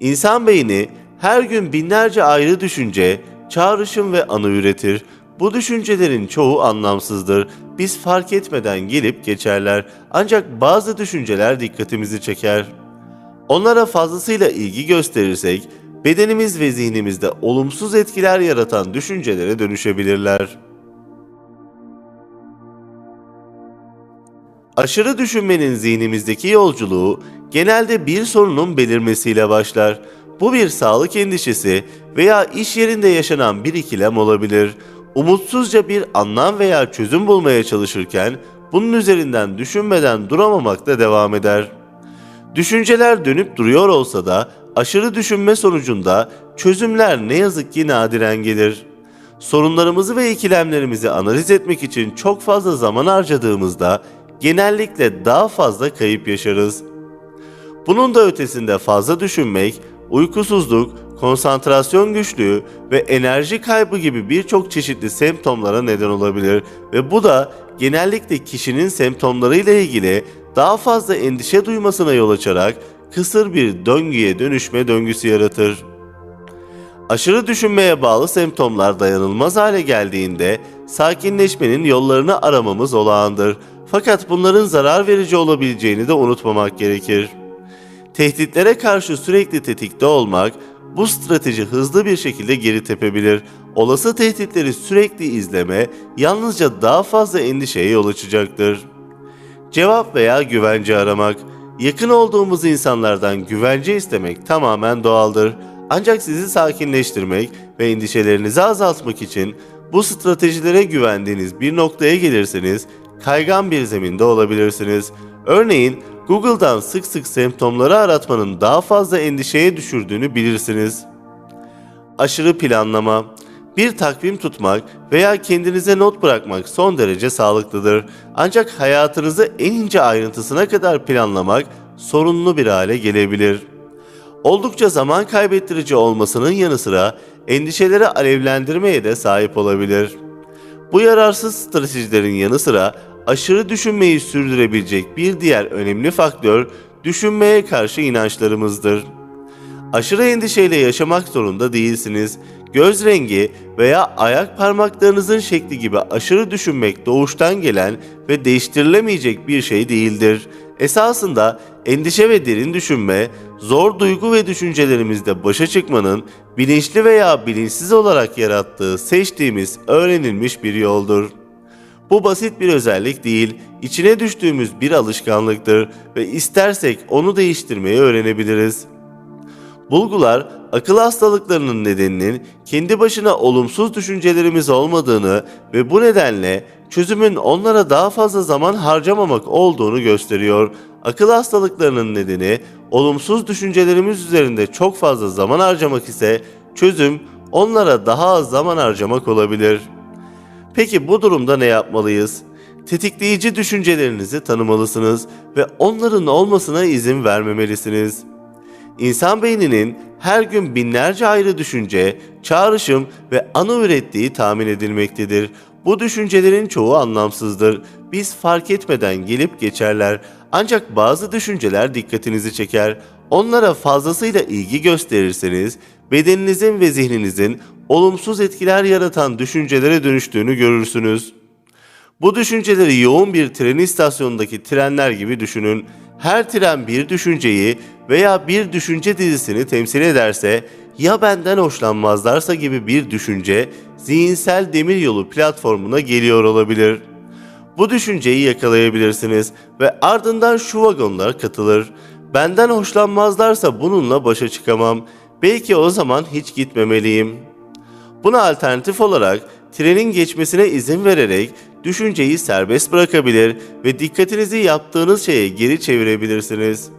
İnsan beyni her gün binlerce ayrı düşünce, çağrışım ve anı üretir. Bu düşüncelerin çoğu anlamsızdır. Biz fark etmeden gelip geçerler. Ancak bazı düşünceler dikkatimizi çeker. Onlara fazlasıyla ilgi gösterirsek, bedenimiz ve zihnimizde olumsuz etkiler yaratan düşüncelere dönüşebilirler. Aşırı düşünmenin zihnimizdeki yolculuğu genelde bir sorunun belirmesiyle başlar. Bu bir sağlık endişesi veya iş yerinde yaşanan bir ikilem olabilir. Umutsuzca bir anlam veya çözüm bulmaya çalışırken bunun üzerinden düşünmeden duramamak da devam eder. Düşünceler dönüp duruyor olsa da aşırı düşünme sonucunda çözümler ne yazık ki nadiren gelir. Sorunlarımızı ve ikilemlerimizi analiz etmek için çok fazla zaman harcadığımızda genellikle daha fazla kayıp yaşarız. Bunun da ötesinde fazla düşünmek, uykusuzluk, konsantrasyon güçlüğü ve enerji kaybı gibi birçok çeşitli semptomlara neden olabilir ve bu da genellikle kişinin semptomlarıyla ilgili daha fazla endişe duymasına yol açarak kısır bir döngüye dönüşme döngüsü yaratır. Aşırı düşünmeye bağlı semptomlar dayanılmaz hale geldiğinde sakinleşmenin yollarını aramamız olağandır. Fakat bunların zarar verici olabileceğini de unutmamak gerekir. Tehditlere karşı sürekli tetikte olmak, bu strateji hızlı bir şekilde geri tepebilir. Olası tehditleri sürekli izleme yalnızca daha fazla endişeye yol açacaktır. Cevap veya güvence aramak. Yakın olduğumuz insanlardan güvence istemek tamamen doğaldır. Ancak sizi sakinleştirmek ve endişelerinizi azaltmak için bu stratejilere güvendiğiniz bir noktaya gelirseniz kaygan bir zeminde olabilirsiniz. Örneğin Google'dan sık sık semptomları aratmanın daha fazla endişeye düşürdüğünü bilirsiniz. Aşırı planlama bir takvim tutmak veya kendinize not bırakmak son derece sağlıklıdır. Ancak hayatınızı en ince ayrıntısına kadar planlamak sorunlu bir hale gelebilir. Oldukça zaman kaybettirici olmasının yanı sıra endişeleri alevlendirmeye de sahip olabilir. Bu yararsız stratejilerin yanı sıra aşırı düşünmeyi sürdürebilecek bir diğer önemli faktör düşünmeye karşı inançlarımızdır. Aşırı endişeyle yaşamak zorunda değilsiniz. Göz rengi veya ayak parmaklarınızın şekli gibi aşırı düşünmek doğuştan gelen ve değiştirilemeyecek bir şey değildir. Esasında endişe ve derin düşünme, zor duygu ve düşüncelerimizde başa çıkmanın bilinçli veya bilinçsiz olarak yarattığı seçtiğimiz öğrenilmiş bir yoldur. Bu basit bir özellik değil, içine düştüğümüz bir alışkanlıktır ve istersek onu değiştirmeyi öğrenebiliriz. Bulgular, akıl hastalıklarının nedeninin kendi başına olumsuz düşüncelerimiz olmadığını ve bu nedenle çözümün onlara daha fazla zaman harcamamak olduğunu gösteriyor. Akıl hastalıklarının nedeni olumsuz düşüncelerimiz üzerinde çok fazla zaman harcamak ise çözüm onlara daha az zaman harcamak olabilir. Peki bu durumda ne yapmalıyız? Tetikleyici düşüncelerinizi tanımalısınız ve onların olmasına izin vermemelisiniz. İnsan beyninin her gün binlerce ayrı düşünce, çağrışım ve anı ürettiği tahmin edilmektedir. Bu düşüncelerin çoğu anlamsızdır. Biz fark etmeden gelip geçerler. Ancak bazı düşünceler dikkatinizi çeker. Onlara fazlasıyla ilgi gösterirseniz bedeninizin ve zihninizin olumsuz etkiler yaratan düşüncelere dönüştüğünü görürsünüz. Bu düşünceleri yoğun bir tren istasyonundaki trenler gibi düşünün. Her tren bir düşünceyi veya bir düşünce dizisini temsil ederse ya benden hoşlanmazlarsa gibi bir düşünce zihinsel demiryolu platformuna geliyor olabilir. Bu düşünceyi yakalayabilirsiniz ve ardından şu vagonlar katılır. Benden hoşlanmazlarsa bununla başa çıkamam. Belki o zaman hiç gitmemeliyim. Buna alternatif olarak trenin geçmesine izin vererek düşünceyi serbest bırakabilir ve dikkatinizi yaptığınız şeye geri çevirebilirsiniz.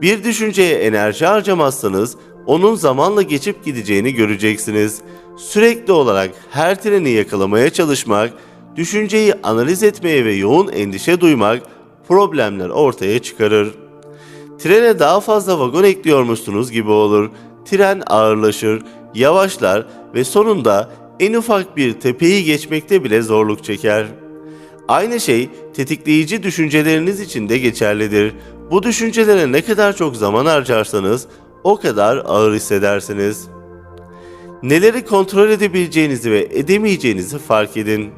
Bir düşünceye enerji harcamazsanız onun zamanla geçip gideceğini göreceksiniz. Sürekli olarak her treni yakalamaya çalışmak, düşünceyi analiz etmeye ve yoğun endişe duymak problemler ortaya çıkarır. Trene daha fazla vagon ekliyormuşsunuz gibi olur. Tren ağırlaşır, yavaşlar ve sonunda en ufak bir tepeyi geçmekte bile zorluk çeker. Aynı şey tetikleyici düşünceleriniz için de geçerlidir. Bu düşüncelere ne kadar çok zaman harcarsanız o kadar ağır hissedersiniz. Neleri kontrol edebileceğinizi ve edemeyeceğinizi fark edin.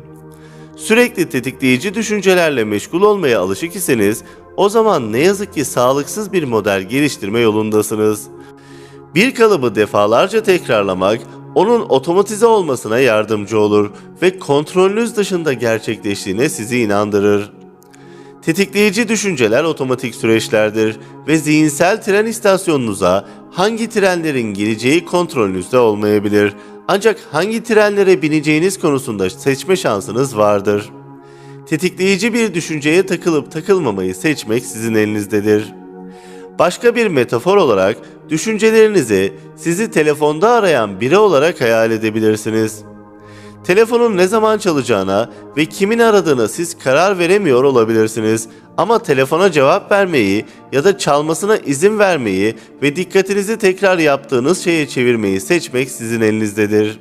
Sürekli tetikleyici düşüncelerle meşgul olmaya alışık iseniz o zaman ne yazık ki sağlıksız bir model geliştirme yolundasınız. Bir kalıbı defalarca tekrarlamak onun otomatize olmasına yardımcı olur ve kontrolünüz dışında gerçekleştiğine sizi inandırır. Tetikleyici düşünceler otomatik süreçlerdir ve zihinsel tren istasyonunuza hangi trenlerin geleceği kontrolünüzde olmayabilir. Ancak hangi trenlere bineceğiniz konusunda seçme şansınız vardır. Tetikleyici bir düşünceye takılıp takılmamayı seçmek sizin elinizdedir. Başka bir metafor olarak düşüncelerinizi sizi telefonda arayan biri olarak hayal edebilirsiniz. Telefonun ne zaman çalacağına ve kimin aradığına siz karar veremiyor olabilirsiniz ama telefona cevap vermeyi ya da çalmasına izin vermeyi ve dikkatinizi tekrar yaptığınız şeye çevirmeyi seçmek sizin elinizdedir.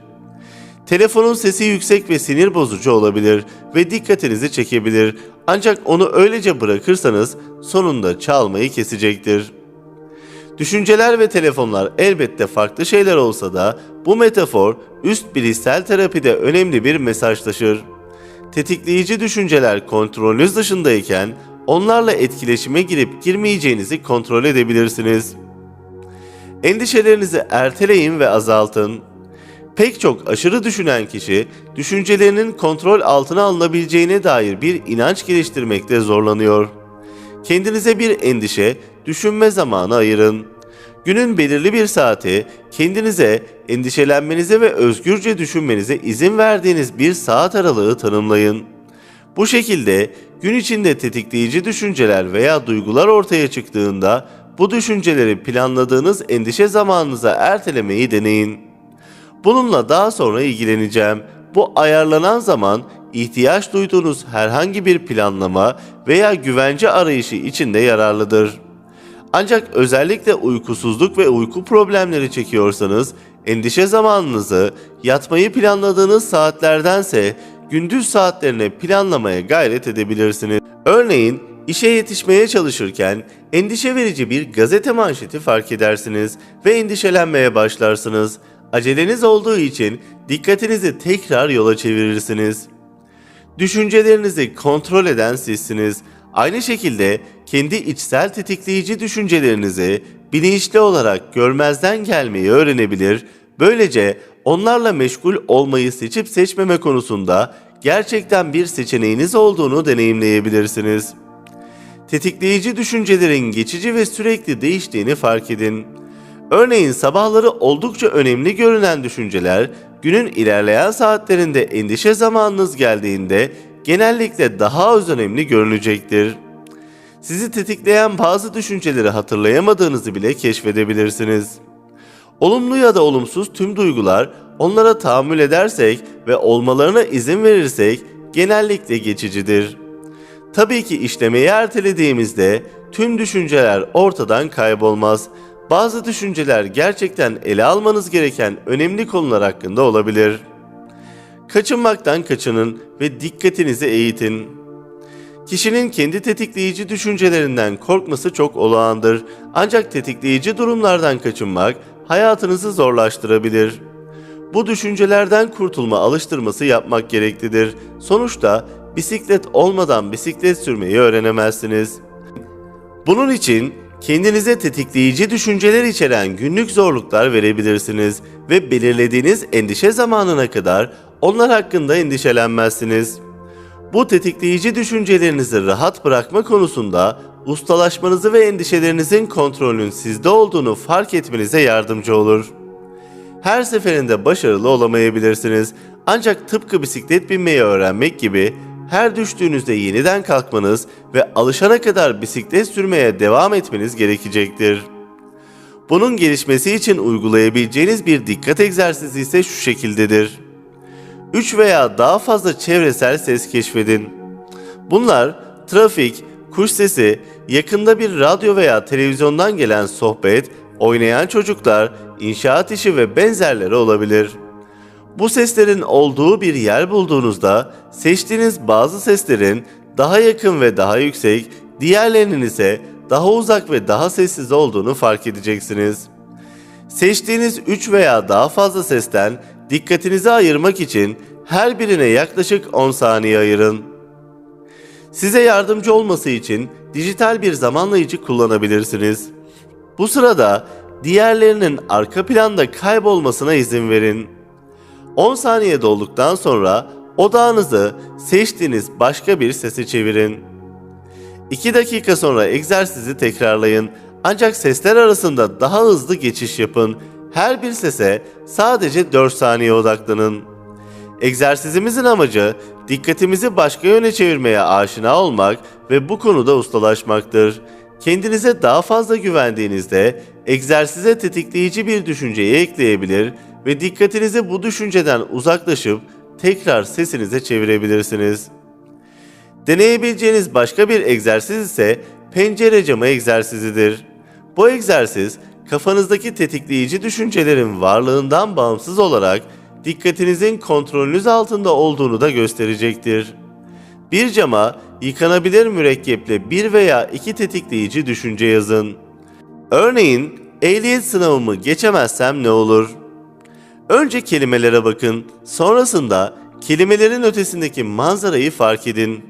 Telefonun sesi yüksek ve sinir bozucu olabilir ve dikkatinizi çekebilir ancak onu öylece bırakırsanız sonunda çalmayı kesecektir. Düşünceler ve telefonlar elbette farklı şeyler olsa da bu metafor üst bilişsel terapide önemli bir mesaj taşır. Tetikleyici düşünceler kontrolünüz dışındayken onlarla etkileşime girip girmeyeceğinizi kontrol edebilirsiniz. Endişelerinizi erteleyin ve azaltın. Pek çok aşırı düşünen kişi düşüncelerinin kontrol altına alınabileceğine dair bir inanç geliştirmekte zorlanıyor. Kendinize bir endişe, düşünme zamanı ayırın. Günün belirli bir saati kendinize endişelenmenize ve özgürce düşünmenize izin verdiğiniz bir saat aralığı tanımlayın. Bu şekilde gün içinde tetikleyici düşünceler veya duygular ortaya çıktığında bu düşünceleri planladığınız endişe zamanınıza ertelemeyi deneyin. Bununla daha sonra ilgileneceğim. Bu ayarlanan zaman ihtiyaç duyduğunuz herhangi bir planlama veya güvence arayışı içinde yararlıdır. Ancak özellikle uykusuzluk ve uyku problemleri çekiyorsanız endişe zamanınızı yatmayı planladığınız saatlerdense gündüz saatlerine planlamaya gayret edebilirsiniz. Örneğin işe yetişmeye çalışırken endişe verici bir gazete manşeti fark edersiniz ve endişelenmeye başlarsınız. Aceleniz olduğu için dikkatinizi tekrar yola çevirirsiniz. Düşüncelerinizi kontrol eden sizsiniz. Aynı şekilde kendi içsel tetikleyici düşüncelerinizi bilinçli olarak görmezden gelmeyi öğrenebilir. Böylece onlarla meşgul olmayı seçip seçmeme konusunda gerçekten bir seçeneğiniz olduğunu deneyimleyebilirsiniz. Tetikleyici düşüncelerin geçici ve sürekli değiştiğini fark edin. Örneğin sabahları oldukça önemli görünen düşünceler günün ilerleyen saatlerinde endişe zamanınız geldiğinde genellikle daha az önemli görünecektir. Sizi tetikleyen bazı düşünceleri hatırlayamadığınızı bile keşfedebilirsiniz. Olumlu ya da olumsuz tüm duygular onlara tahammül edersek ve olmalarına izin verirsek genellikle geçicidir. Tabii ki işlemeyi ertelediğimizde tüm düşünceler ortadan kaybolmaz. Bazı düşünceler gerçekten ele almanız gereken önemli konular hakkında olabilir. Kaçınmaktan kaçının ve dikkatinizi eğitin. Kişinin kendi tetikleyici düşüncelerinden korkması çok olağandır. Ancak tetikleyici durumlardan kaçınmak hayatınızı zorlaştırabilir. Bu düşüncelerden kurtulma alıştırması yapmak gereklidir. Sonuçta bisiklet olmadan bisiklet sürmeyi öğrenemezsiniz. Bunun için kendinize tetikleyici düşünceler içeren günlük zorluklar verebilirsiniz ve belirlediğiniz endişe zamanına kadar onlar hakkında endişelenmezsiniz. Bu tetikleyici düşüncelerinizi rahat bırakma konusunda ustalaşmanızı ve endişelerinizin kontrolünün sizde olduğunu fark etmenize yardımcı olur. Her seferinde başarılı olamayabilirsiniz. Ancak tıpkı bisiklet binmeyi öğrenmek gibi her düştüğünüzde yeniden kalkmanız ve alışana kadar bisiklet sürmeye devam etmeniz gerekecektir. Bunun gelişmesi için uygulayabileceğiniz bir dikkat egzersizi ise şu şekildedir. 3 veya daha fazla çevresel ses keşfedin. Bunlar trafik, kuş sesi, yakında bir radyo veya televizyondan gelen sohbet, oynayan çocuklar, inşaat işi ve benzerleri olabilir. Bu seslerin olduğu bir yer bulduğunuzda seçtiğiniz bazı seslerin daha yakın ve daha yüksek, diğerlerinin ise daha uzak ve daha sessiz olduğunu fark edeceksiniz. Seçtiğiniz 3 veya daha fazla sesten dikkatinizi ayırmak için her birine yaklaşık 10 saniye ayırın. Size yardımcı olması için dijital bir zamanlayıcı kullanabilirsiniz. Bu sırada diğerlerinin arka planda kaybolmasına izin verin. 10 saniye dolduktan sonra odağınızı seçtiğiniz başka bir sese çevirin. 2 dakika sonra egzersizi tekrarlayın ancak sesler arasında daha hızlı geçiş yapın. Her bir sese sadece 4 saniye odaklanın. Egzersizimizin amacı dikkatimizi başka yöne çevirmeye aşina olmak ve bu konuda ustalaşmaktır. Kendinize daha fazla güvendiğinizde egzersize tetikleyici bir düşünceyi ekleyebilir ve dikkatinizi bu düşünceden uzaklaşıp tekrar sesinize çevirebilirsiniz. Deneyebileceğiniz başka bir egzersiz ise pencere camı egzersizidir. Bu egzersiz kafanızdaki tetikleyici düşüncelerin varlığından bağımsız olarak dikkatinizin kontrolünüz altında olduğunu da gösterecektir. Bir cama yıkanabilir mürekkeple bir veya iki tetikleyici düşünce yazın. Örneğin ehliyet sınavımı geçemezsem ne olur? Önce kelimelere bakın, sonrasında kelimelerin ötesindeki manzarayı fark edin.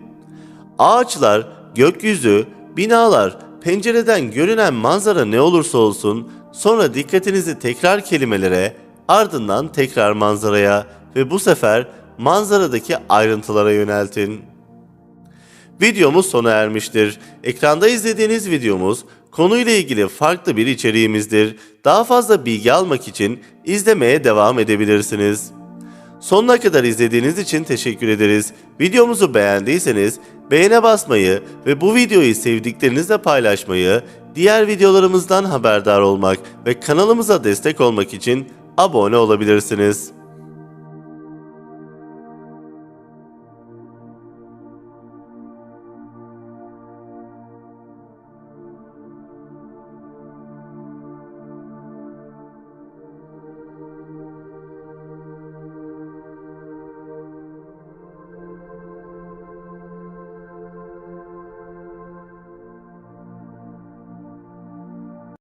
Ağaçlar, gökyüzü, binalar, pencereden görünen manzara ne olursa olsun, sonra dikkatinizi tekrar kelimelere, ardından tekrar manzaraya ve bu sefer manzaradaki ayrıntılara yöneltin. Videomuz sona ermiştir. Ekranda izlediğiniz videomuz konuyla ilgili farklı bir içeriğimizdir. Daha fazla bilgi almak için izlemeye devam edebilirsiniz. Sonuna kadar izlediğiniz için teşekkür ederiz. Videomuzu beğendiyseniz beğene basmayı ve bu videoyu sevdiklerinizle paylaşmayı, diğer videolarımızdan haberdar olmak ve kanalımıza destek olmak için abone olabilirsiniz.